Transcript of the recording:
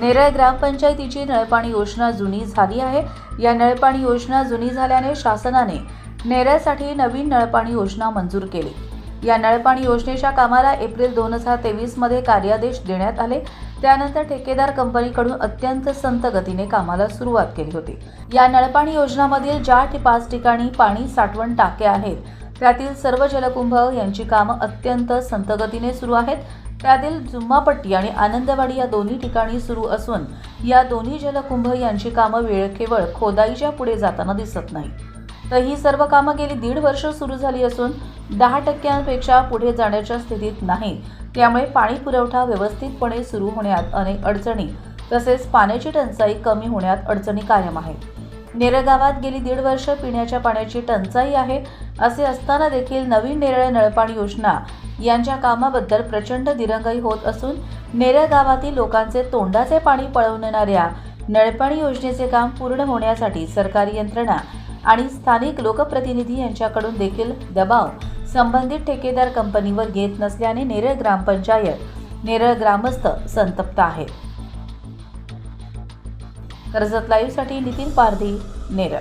नेरळ ग्रामपंचायतीची नळपाणी योजना जुनी झाली आहे. या नळपाणी योजना जुनी झाल्याने शासनाने नेरळसाठी नवीन नळपाणी योजना मंजूर केली. या नळपाणी योजनेच्या कामाला एप्रिल दोन हजार तेवीसमध्ये कार्यादेश देण्यात आले. त्यानंतर ठेकेदार कंपनीकडून अत्यंत संत गतीने कामाला सुरुवात केली होती. या नळपाणी योजनामधील ज्या पाच ठिकाणी पाणी साठवण टाके आहेत त्यातील सर्व जलकुंभ यांची कामं अत्यंत संतगतीने सुरू आहेत. त्यातील जुम्मापट्टी आणि आनंदवाडी या दोन्ही ठिकाणी सुरू असून या दोन्ही जलकुंभ यांची कामं वेळ केवळ खोदाईच्या पुढे जाताना दिसत नाही. तर ही सर्व कामं गेली दीड वर्ष सुरू झाली असून दहा टक्क्यांपेक्षा पुढे जाण्याच्या स्थितीत नाही त्यामुळे पाणी पुरवठा व्यवस्थितपणे सुरू होण्यात अनेक अडचणी तसेच पाण्याची टंचाई कमी होण्यात अडचणी कायम आहेत. नेरळ गावात गेली दीड वर्ष पिण्याच्या पाण्याची टंचाई आहे असे असताना देखील नवीन नेरळ नळपाणी योजना यांच्या कामाबद्दल प्रचंड दिरंगाई होत असून नेरळ गावातील लोकांचे तोंडाचे पाणी पळवणाऱ्या नळपाणी योजनेचे काम पूर्ण होण्यासाठी सरकारी यंत्रणा आणि स्थानिक लोकप्रतिनिधी यांच्याकडून देखील दबाव संबंधित ठेकेदार कंपनीवर घेत नसल्याने नेरळ ग्रामपंचायत नेरळ ग्रामस्थ संतप्त आहेत. कर्जत लाईव्हसाठी नितीन पारधी नेरळ.